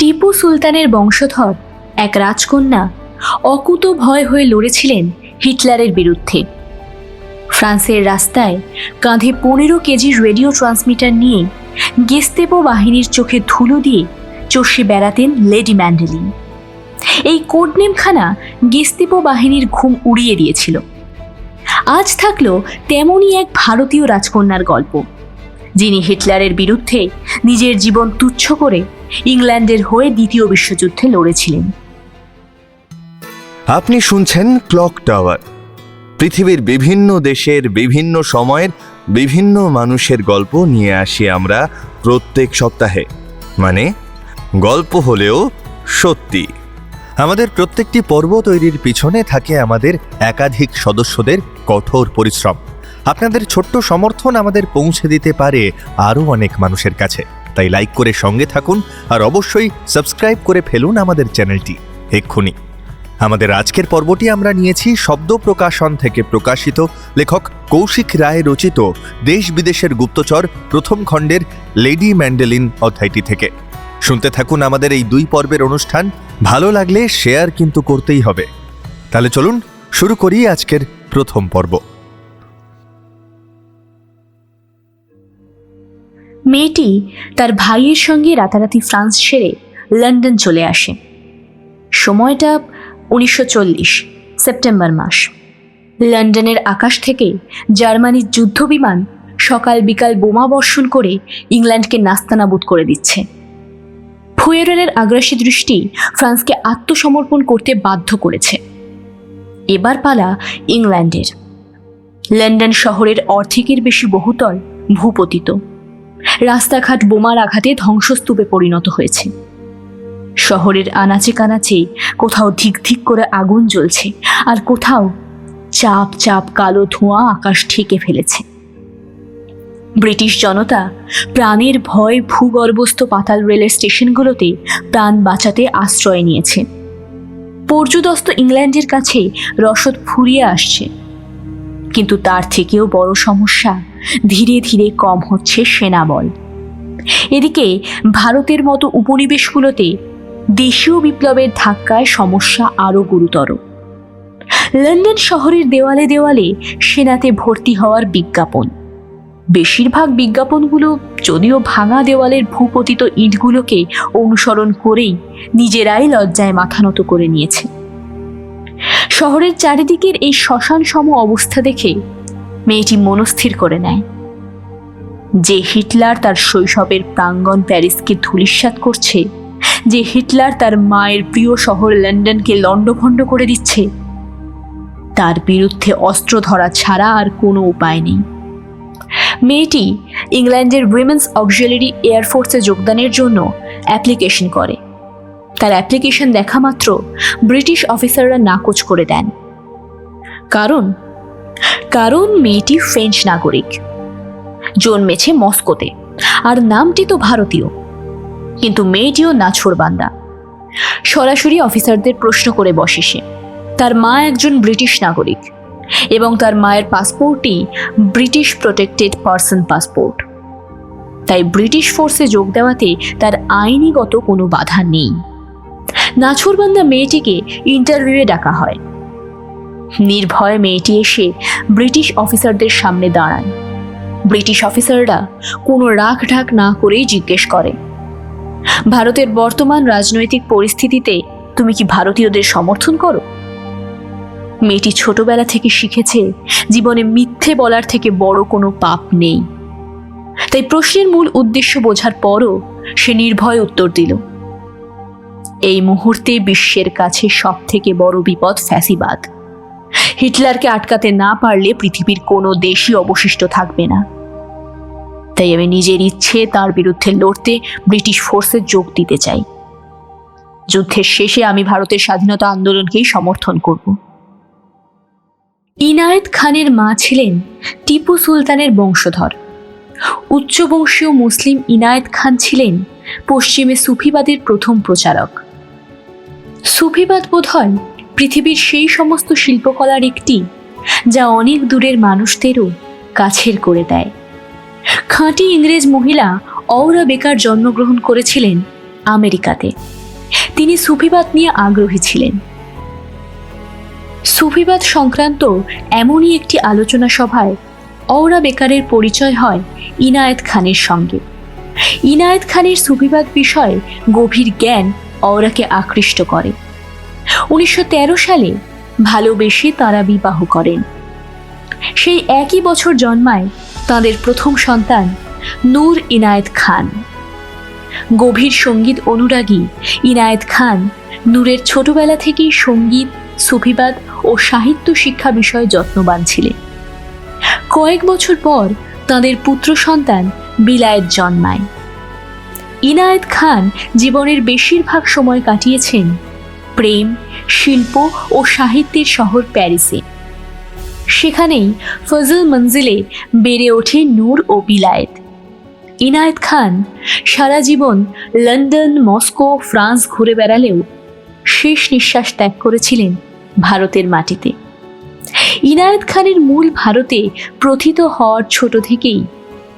টিপু সুলতানের বংশধর, এক রাজকন্যা, অকুত ভয় হয়ে লড়েছিলেন হিটলারের বিরুদ্ধে। ফ্রান্সের রাস্তায় কাঁধে পনেরো কেজির রেডিও ট্রান্সমিটার নিয়ে গেস্তেপো বাহিনীর চোখে ধুলো দিয়ে চষে বেড়াতেন লেডি ম্যান্ডেলিন। এই কোডনেমখানা গেস্তেপো বাহিনীর ঘুম উড়িয়ে দিয়েছিল। আজ থাকল তেমনই এক ভারতীয় রাজকন্যার গল্প, যিনি হিটলারের বিরুদ্ধে নিজের জীবন তুচ্ছ করে ইংল্যান্ডের হয়ে দ্বিতীয় বিশ্বযুদ্ধে লড়েছিলেন। আপনি শুনছেন ক্লক টাওয়ার। পৃথিবীর বিভিন্ন দেশের বিভিন্ন সময়ের বিভিন্ন মানুষের গল্প নিয়ে আসি আমরা প্রত্যেক সপ্তাহে। মানে গল্প হলেও সত্যি। আমাদের প্রত্যেকটি পর্ব তৈরির পিছনে থাকে আমাদের একাধিক সদস্যদের কঠোর পরিশ্রম। আপনাদের ছোট্ট সমর্থন আমাদের পৌঁছে দিতে পারে আরও অনেক মানুষের কাছে। তাই লাইক করে সঙ্গে থাকুন আর অবশ্যই সাবস্ক্রাইব করে ফেলুন আমাদের চ্যানেলটি। এক্ষুনি। আমাদের আজকের পর্বটি আমরা নিয়েছি শব্দ প্রকাশন থেকে প্রকাশিত। লেখক কৌশিক রায় রচিত দেশ বিদেশের গুপ্তচর প্রথম খণ্ডের লেডি ম্যান্ডেলিন অধ্যায়টি থেকে। শুনতে থাকুন আমাদের এই দুই পর্বের অনুষ্ঠান। ভালো লাগলে শেয়ার কিন্তু করতেই হবে। তাহলে চলুন শুরু করি আজকের প্রথম পর্ব। মেয়েটি তার ভাইয়ের সঙ্গে রাতারাতি ফ্রান্স ছেড়ে লন্ডন চলে আসে। সময়টা উনিশশো চল্লিশ, সেপ্টেম্বর মাস। লন্ডনের আকাশ থেকে জার্মানির যুদ্ধবিমান সকাল বিকাল বোমা বর্ষণ করে ইংল্যান্ডকে নাস্তানাবুদ করে দিচ্ছে। ফুয়েরের আগ্রাসী দৃষ্টি ফ্রান্সকে আত্মসমর্পণ করতে বাধ্য করেছে। এবার পালা ইংল্যান্ডের। লন্ডন শহরের অর্ধেকের বেশি বহুতল ভূপতিত। রাস্তাঘাট বোমার আঘাতে ধ্বংসস্তূপে পরিণত হয়েছে। শহরের আনাচে কানাচে কোথাও ধিক ধিক করে আগুন জ্বলছে আর কোথাও চাপ চাপ কালো ধোঁয়া আকাশ ঠেকে ফেলেছে। ব্রিটিশ জনতা প্রাণের ভয় ভূগর্ভস্থ পাতাল রেলের স্টেশনগুলোতে প্রাণ বাঁচাতে আশ্রয় নিয়েছে। পর্যুদস্ত ইংল্যান্ডের কাছে রসদ ফুরিয়ে আসছে। কিন্তু তার থেকেও বড় সমস্যা ধীরে ধীরে কম হচ্ছে সেনাবল। এদিকে ভারতের মতো উপনিবেশগুলোতে দেশীয় বিপ্লবের ধাক্কায় সমস্যা আরও গুরুতর। লন্ডন শহরের দেওয়ালে দেওয়ালে সেনাতে ভর্তি হওয়ার বিজ্ঞাপন। বেশিরভাগ বিজ্ঞাপনগুলো যদিও ভাঙা দেওয়ালের ভূপতিত ইটগুলোকে অনুসরণ করেই নিজেরাই লজ্জায় মাথা নত করে নিয়েছে। শহরের চারিদিকের এই শ্মশান সম অবস্থা দেখে মেয়েটি মনস্থির করে নেয়। যে হিটলার তার শৈশবের প্রাঙ্গণ প্যারিসকে ধূলিসাৎ করছে, যে হিটলার তার মায়ের প্রিয় শহর লন্ডনকে লণ্ডভণ্ড করে দিচ্ছে, তার বিরুদ্ধে অস্ত্র ধরা ছাড়া আর কোনো উপায় নেই। মেয়েটি ইংল্যান্ডের উইমেন্স অক্সিলারি এয়ারফোর্সে যোগদানের জন্য অ্যাপ্লিকেশন করে। তার অ্যাপ্লিকেশন দেখা মাত্র ব্রিটিশ অফিসাররা নাকচ করে দেন। কারণ কারণ মেয়েটি ফ্রেঞ্চ নাগরিক। জন্মেছে মস্কোতে, আর নামটি তো ভারতীয়। কিন্তু মেয়েটিও নাছোড়বান্দা সরাসরি অফিসারদের প্রশ্ন করে বসে সে। তার মা একজন ব্রিটিশ নাগরিক এবং তার মায়ের পাসপোর্টই ব্রিটিশ প্রোটেক্টেড পার্সন পাসপোর্ট। তাই ব্রিটিশ ফোর্সে যোগ দেওয়াতে তার আইনিগত কোনো বাধা নেই। নাছোড়বান্দা মেয়েটিকে ইন্টারভিউয়ে ডাকা হয়। নির্ভয় মেয়েটি এসে ব্রিটিশ অফিসারদের সামনে দাঁড়ায়। ব্রিটিশ অফিসাররা কোনো রাখ ঢাক না করেই জিজ্ঞেস করে, ভারতের বর্তমান রাজনৈতিক পরিস্থিতিতে তুমি কি ভারতীয়দের সমর্থন করো? মেয়েটি ছোটবেলা থেকে শিখেছে জীবনে মিথ্যে বলার থেকে বড় কোনো পাপ নেই। তাই প্রশ্নের মূল উদ্দেশ্য বোঝার পরও সে নির্ভয় উত্তর দিল, এই মুহূর্তে বিশ্বের কাছে সব থেকে বড় বিপদ ফ্যাসিবাদ। হিটলারকে আটকাতে না পারলে পৃথিবীর কোনো দেশই অবশিষ্ট থাকবে না। তাই আমি নিজের ইচ্ছে তার বিরুদ্ধে লড়তে ব্রিটিশ ফোর্সে যোগ দিতে চাই। যুদ্ধের শেষে আমি ভারতের স্বাধীনতা আন্দোলনকেই সমর্থন করব। ইনায়েত খানের মা ছিলেন টিপু সুলতানের বংশধর। উচ্চবংশীয় মুসলিম ইনায়েত খান ছিলেন পশ্চিমে সুফিবাদের প্রথম প্রচারক। সুফিবাদ বোধহয় পৃথিবীর সেই সমস্ত শিল্পকলার একটি, যা অনেক দূরের মানুষদেরও কাছের করে দেয়। খাঁটি ইংরেজ মহিলা অওরা বেকার জন্মগ্রহণ করেছিলেন আমেরিকাতে। তিনি সুফিবাদ নিয়ে আগ্রহী ছিলেন। সুফিবাদ সংক্রান্ত এমনই একটি আলোচনা সভায় অওরা বেকারের পরিচয় হয় ইনায়েত খানের সঙ্গে। ইনায়েত খানের সুফিবাদ বিষয়ে গভীর জ্ঞান অওরাকে আকৃষ্ট করে। উনিশশো তেরো সালে ভালোবেসে তারা বিবাহ করেন। সেই একই বছর জন্মায় তাদের প্রথম সন্তান নূর ইনায়েত খান। গভীর সংগীত অনুরাগী ইনায়েত খান নূরের ছোটবেলা থেকেই সংগীত, সুফিবাদ ও সাহিত্য শিক্ষা বিষয়ে যত্নবান ছিলেন। কয়েক বছর পর তাদের পুত্র সন্তান বিলায়েত জন্মায়। ইনায়েত খান জীবনের বেশিরভাগ সময় কাটিয়েছেন প্রেম, শিল্প ও সাহিত্যের শহর প্যারিসে। সেখানেই ফজল মঞ্জিলে বেড়ে ওঠে নূর ও বিলায়েত। ইনায়েত খান সারা জীবন লন্ডন, মস্কো, ফ্রান্স ঘুরে বেড়ালেও শেষ নিঃশ্বাস ত্যাগ করেছিলেন ভারতের মাটিতে। ইনায়েত খানের মূল ভারতে প্রথিত হওয়ার ছোট থেকেই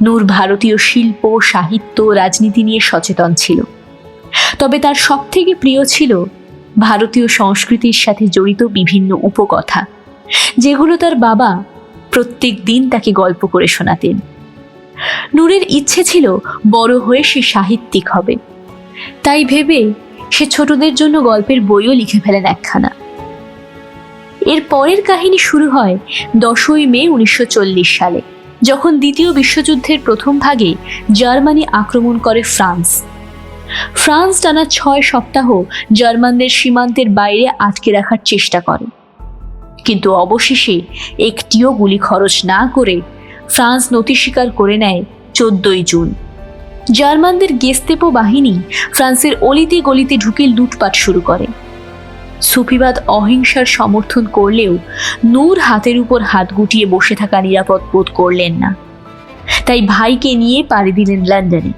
নূর ভারতীয় শিল্প, সাহিত্য, রাজনীতি নিয়ে সচেতন ছিল। তবে তার সবথেকে প্রিয় ছিল ভারতীয় সংস্কৃতির সাথে জড়িত বিভিন্ন উপকথা, যেগুলো তার বাবা প্রত্যেক দিন তাকে গল্প করে শোনাতেন। নূরের ইচ্ছে ছিল বড় হয়ে সে সাহিত্যিক হবে। তাই ভেবে সে ছোটদের জন্য গল্পের বইও লিখে ফেলেন একখানা। এর পরের কাহিনী শুরু হয় দশই মে উনিশশো চল্লিশ সালে, যখন দ্বিতীয় বিশ্বযুদ্ধের প্রথম ভাগে জার্মানি আক্রমণ করে ফ্রান্স। ফ্রান্স টানা ছয় সপ্তাহ জার্মানদের সীমান্তের বাইরে আটকে রাখার চেষ্টা করে। কিন্তু অবশেষে একটিও গুলি খরচ না করে ফ্রান্স নথি স্বীকার করে নেয় চোদ্দই জুন। জার্মানদের গেস্তেপো বাহিনী ফ্রান্সের অলিতে গলিতে ঢুকে লুটপাট শুরু করে। সুফিবাদ অহিংসার সমর্থন করলেও নূর হাতের উপর হাত গুটিয়ে বসে থাকা নিরাপদ বোধ করলেন না। তাই ভাইকে নিয়ে পাড়ি দিলেন লন্ডনে।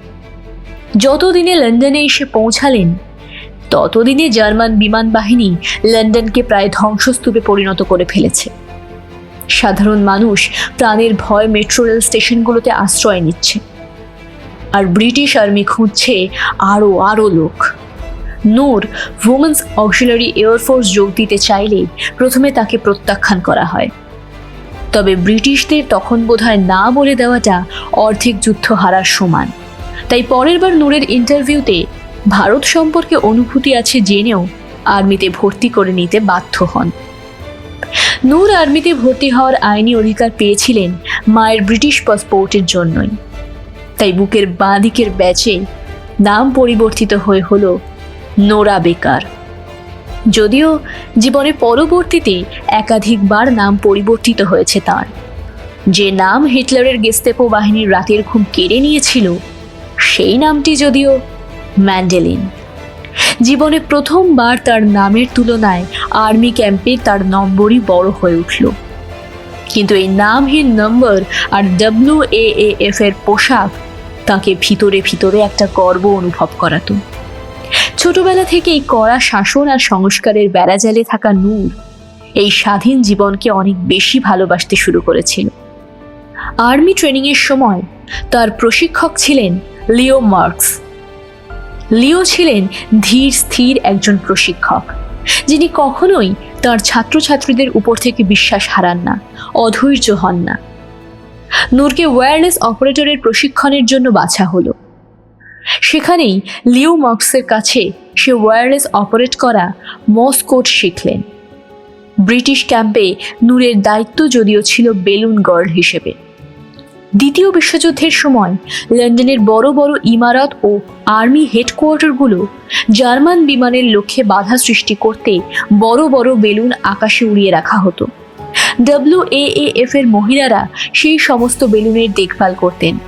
যতদিনে লন্ডনে এসে পৌঁছালেন, ততদিনে জার্মান বিমান বাহিনী লন্ডনকে প্রায় ধ্বংসস্তূপে পরিণত করে ফেলেছে। সাধারণ মানুষ প্রাণের ভয় মেট্রো রেল স্টেশনগুলোতে আশ্রয় নিচ্ছে। আর ব্রিটিশ আর্মি খুঁজছে আরও আরও লোক। নূর উমেন্স অক্সিলারি এয়ারফোর্স যোগ দিতে চাইলে প্রথমে তাকে প্রত্যাখ্যান করা হয়। তবে ব্রিটিশদের তখন বোধহয় না বলে দেওয়াটা অর্ধেক যুদ্ধ হারার সমান। তাই পরের বার নূরের ইন্টারভিউতে ভারত সম্পর্কে অনুভূতি আছে জেনেও আর্মিতে ভর্তি করে নিতে বাধ্য হন। নূর আর্মিতে ভর্তি হওয়ার আইনি অধিকার পেয়েছিলেন মায়ের ব্রিটিশ পাসপোর্টের জন্যই। তাই বুকের বাঁ দিকের ব্যাচে নাম পরিবর্তিত হয়ে হলো নোরা বেকার। যদিও জীবনে পরবর্তীতে একাধিকবার নাম পরিবর্তিত হয়েছে তার। যে নাম হিটলারের গেস্তেপো বাহিনীর রাতের ঘুম কেড়ে নিয়েছিল সেই নামটি যদিও ম্যান্ডেলিন। জীবনে প্রথমবার তার নামের তুলনায় আর্মি ক্যাম্পে তার নম্বরই বড় হয়ে উঠল। কিন্তু এই নামহীন নম্বর আর ডাব্লিউ এফ এর পোশাক তাকে ভিতরে ভিতরে একটা গর্ব অনুভব করাতো। ছোটবেলা থেকেই কড়া শাসন আর সংস্কারের বেড়াজালে থাকা নূর এই স্বাধীন জীবনকে অনেক বেশি ভালোবাসতে শুরু করেছিল। আর্মি ট্রেনিংয়ের সময় তার প্রশিক্ষক ছিলেন লিও মার্কস। লিও ছিলেন ধীর, স্থির একজন প্রশিক্ষক, যিনি কখনোই তার ছাত্রছাত্রীদের উপর থেকে বিশ্বাস হারান না, অধৈর্য হন না। নূরকে ওয়্যারলেস অপারেটরের প্রশিক্ষণের জন্য বাছা হলো। সেখানেই লিও মার্কসের কাছে সে ওয়্যারলেস অপারেট করা মস কোড শিখলেন। ব্রিটিশ ক্যাম্পে নূরের দায়িত্ব যদিও ছিল বেলুন গার্ড হিসেবে। দ্বিতীয় বিশ্বযুদ্ধের সময় লন্ডনের বড় বড় ইমারত ও আর্মি হেডকোয়ার্টারগুলো জার্মান বিমানের লক্ষ্যে বাধা সৃষ্টি করতে বড় বড় বেলুন আকাশে উড়িয়ে রাখা হতো। ডাব্লিউ এফ এর মহিলারা সেই সমস্ত বেলুনের দেখভাল করতেন।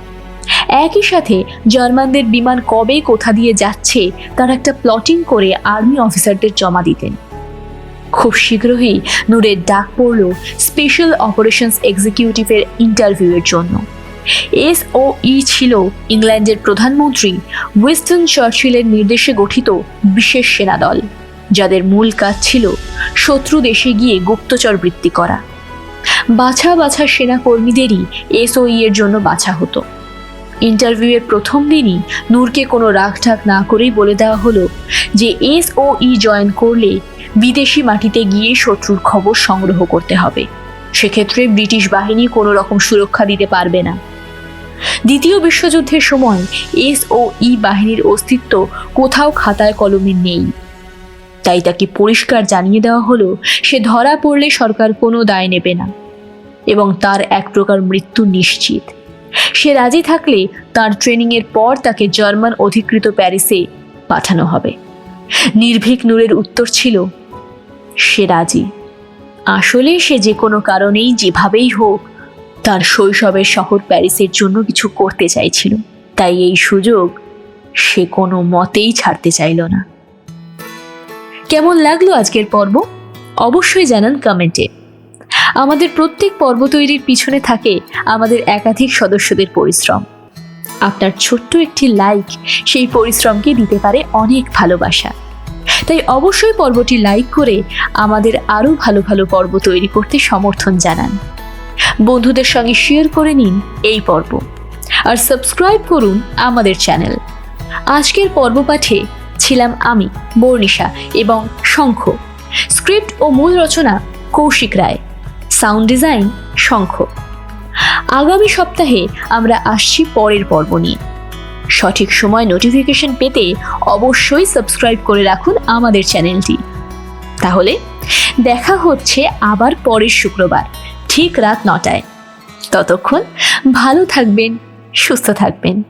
একই সাথে জার্মানদের বিমান কবে কোথা দিয়ে যাচ্ছে তার একটা প্লটিং করে আর্মি অফিসারদের জমা দিতেন। খুব শীঘ্রই নূরের ডাক পড়ল স্পেশাল অপারেশনস এক্সিকিউটিভের ইন্টারভিউয়ের জন্য। এস ও ই ছিল ইংল্যান্ডের প্রধানমন্ত্রী। উইস্টন চার্চিলের নির্দেশে গঠিত বিশেষ সেনা দল, যাদের মূল কাজ ছিল শত্রু দেশে গিয়ে গুপ্তচর বৃত্তি করা। বাছা বাছা সেনা সেনাকর্মীদেরই এসওই এর জন্য বাছা হতো। ইন্টারভিউয়ের প্রথম দিনই নূরকে কোনো রাগঢাক না করেই বলে দেওয়া হলো যে এস ও ই জয়েন করলে বিদেশি মাটিতে গিয়ে শত্রুর খবর সংগ্রহ করতে হবে। সেক্ষেত্রে ব্রিটিশ বাহিনী কোনো রকম সুরক্ষা দিতে পারবে না। দ্বিতীয় বিশ্বযুদ্ধের সময় এস ও ই বাহিনীর অস্তিত্ব কোথাও খাতায় কলমে নেই। তাই তাকে পরিষ্কার জানিয়ে দেওয়া হলো, সে ধরা পড়লে সরকার কোনো দায় নেবে না। এবং তার এক প্রকার মৃত্যু নিশ্চিত। সে রাজি থাকলে তার ট্রেনিংয়ের পর তাকে জার্মান অধিকৃত প্যারিসে পাঠানো হবে। নির্ভীক নূরের উত্তর ছিল, সে রাজি। আসলে সে যে কোনো কারণেই যেভাবেই হোক তার শৈশবের শহর প্যারিসের জন্য কিছু করতে চাইছিল। তাই এই সুযোগ সে কোনো মতেই ছাড়তে চাইল না। কেমন লাগল আজকের পর্ব? অবশ্যই জানান কমেন্টে। আমাদের প্রত্যেক পর্ব তৈরির পিছনে থাকে আমাদের একাধিক সদস্যদের পরিশ্রম। আপনার ছোট্ট একটি লাইক সেই পরিশ্রমকে দিতে পারে অনেক ভালোবাসা। তাই অবশ্যই পর্বটি লাইক করে আমাদের আরও ভালো ভালো পর্ব তৈরি করতে সমর্থন জানান। বন্ধুদের সঙ্গে শেয়ার করে নিন এই পর্ব। আর সাবস্ক্রাইব করুন আমাদের চ্যানেল আজকের পর্ব পাঠে ছিলাম আমি, বর্ণিশা এবং শঙ্খ। স্ক্রিপ্ট ও মূল রচনা কৌশিক রায়। Sound design Shankha. আগামী সপ্তাহে আমরা আসছি পরের পর্ব নিয়ে। সঠিক সময় নোটিফিকেশন পেতে অবশ্যই সাবস্ক্রাইব করে রাখুন আমাদের চ্যানেলটি তাহলে দেখা হচ্ছে আবার পরের শুক্রবার। ঠিক রাত নটায়। ততক্ষণ ভালো থাকবেন সুস্থ থাকবেন।